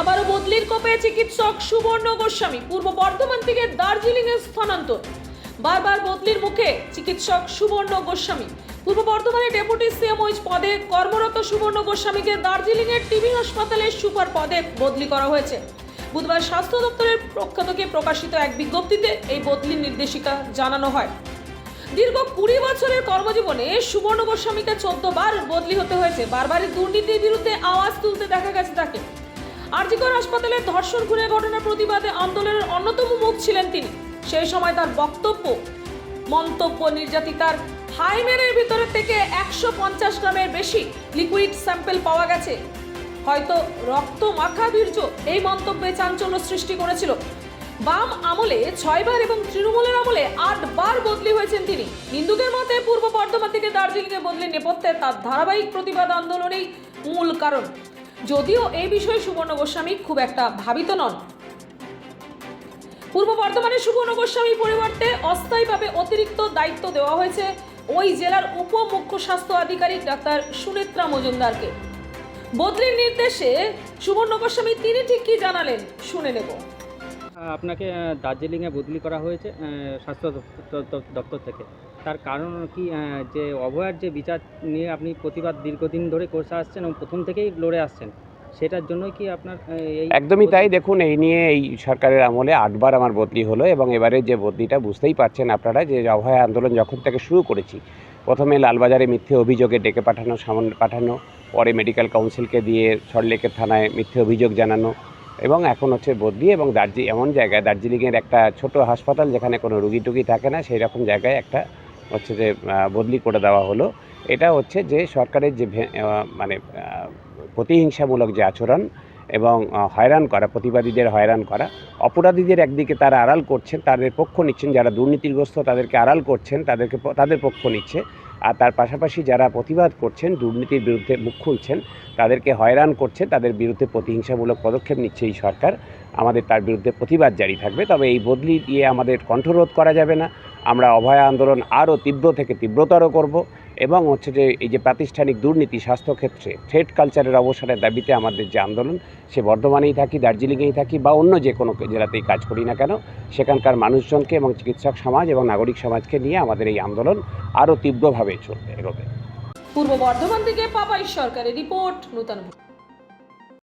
আবারও বদলির কোপে চিকিৎসক সুবর্ণ গোস্বামী, পূর্ব বর্ধমান থেকে দার্জিলিং এ স্থানান্তর। বারবার বদলির মুখে চিকিৎসক সুবর্ণ গোস্বামী, পূর্ব বর্ধমানে ডেপুটি সিএমওইচ পদে কর্মরত সুবর্ণ গোস্বামীকে দার্জিলিং এর টিবি হাসপাতালে সুপার পদে বদলি করা হয়েছে। বুধবার স্বাস্থ্য দপ্তরের পক্ষ থেকে প্রকাশিত এক বিজ্ঞপ্তিতে এই বদলির নির্দেশিকা জানানো হয়। দীর্ঘ কুড়ি বছরের কর্মজীবনে সুবর্ণ গোস্বামীকে চোদ্দ বার বদলি হতে হয়েছে। বারবারই দুর্নীতির বিরুদ্ধে আওয়াজ তুলতে দেখা গেছে তাকে। আরজিকর হাসপাতালে ধর্ষণ খুনের ঘটনার প্রতিবাদে আন্দোলনের অন্যতম মুখ ছিলেন তিনি। সেই সময় তার বক্তব্য, মন্তব্য নির্যাতিতার হাইমেনের ভিতরে থেকে একশো পঞ্চাশ গ্রামের বেশি লিকুইড স্যাম্পেল পাওয়া গেছে। হয়তো রক্ত মাখা বীর্য এই মন্তব্যে চাঞ্চল্য সৃষ্টি করেছিল। বাম আমলে ছয়বার এবং তৃণমূলের আমলে আটবার বদলি হয়েছেন তিনি। হিন্দুদের মতে পূর্ব বর্ধমান থেকে দার্জিলিংয়ে বদলি নেপথ্যে তার ধারাবাহিক প্রতিবাদ আন্দোলনেই মূল কারণ। যদিও এই বিষয়ে সুবর্ণ গোস্বামী খুব একটা ভাবিত নন। পূর্ব বর্ধমানে সুবর্ণ গোস্বামীর পরিবর্তে অস্থায়ীভাবে অতিরিক্ত দায়িত্ব দেওয়া হয়েছে ওই জেলার উপ মুখ্য স্বাস্থ্য আধিকারিক ডাক্তার সুনেত্রা মজুমদারকে। বদলির নির্দেশে সুবর্ণ গোস্বামী তিনি ঠিক কি জানালেন শুনে নেব। আপনাকে দার্জিলিংয়ে বদলি করা হয়েছে স্বাস্থ্য দপ্তর- থেকে। তার কারণ কি যে অভয়ার যে বিচার নিয়ে আপনি প্রতিবাদ দীর্ঘদিন ধরে করতে আসছেন এবং প্রথম থেকেই লড়ে আসছেন সেটার জন্যই কি আপনার একদমই তাই। দেখুন এই নিয়ে এই সরকারের আমলে আটবার আমার বদলি হলো এবং এবারে যে বদলিটা বুঝতেই পারছেন আপনারা যে অভয় আন্দোলন যখন থেকে শুরু করেছি প্রথমে লালবাজারে মিথ্যে অভিযোগে ডেকে পাঠানো সামন পাঠানো পরে মেডিকেল কাউন্সিলকে দিয়ে সল্টলেকের থানায় মিথ্যে অভিযোগ জানানো এবং এখন হচ্ছে বদলি এবং দার্জি, এমন জায়গায় দার্জিলিংয়ের একটা ছোট হাসপাতাল যেখানে কোনো রুগী টুগি থাকে না সেই রকম জায়গায় একটা হচ্ছে যে বদলি করে দেওয়া হলো। এটা হচ্ছে যে সরকারের যে মানে প্রতিহিংসামূলক যে আচরণ এবং হয়রান করা, প্রতিবাদীদের হয়রান করা, অপরাধীদের একদিকে তারা আড়াল করছেন, তাদের পক্ষ নিচ্ছেন, যারা দুর্নীতিগ্রস্ত তাদেরকে আড়াল করছেন, তাদেরকে তাদের পক্ষ নিচ্ছে। আর তার পাশাপাশি যারা প্রতিবাদ করছেন, দুর্নীতির বিরুদ্ধে মুখ খুলছেন, তাদেরকে হয়রান করছে, তাদের বিরুদ্ধে প্রতিহিংসামূলক পদক্ষেপ নিচ্ছে এই সরকার। আমাদের তার বিরুদ্ধে প্রতিবাদ জারি থাকবে, তবে এই বদলি দিয়ে আমাদের কণ্ঠরোধ করা যাবে না। আমরা অভয় আন্দোলন আরও তীব্র থেকে তীব্রতর করব। এবং হচ্ছে যে এই যে প্রাতিষ্ঠানিক দুর্নীতি, স্বাস্থ্যক্ষেত্রে থ্রেড কালচারের অবসরের দাবিতে আমাদের যে আন্দোলন, সে বর্ধমানেই থাকি, দার্জিলিংয়েই থাকি বা অন্য যে কোনো জেলাতেই কাজ করি না কেন, সেখানকার মানুষজনকে এবং চিকিৎসক সমাজ এবং নাগরিক সমাজকে নিয়ে আমাদের এই আন্দোলন আরও তীব্রভাবে চলবে, এগোবে। পূর্ব বর্ধমান থেকে পাপাই সরকারের রিপোর্ট, নূতন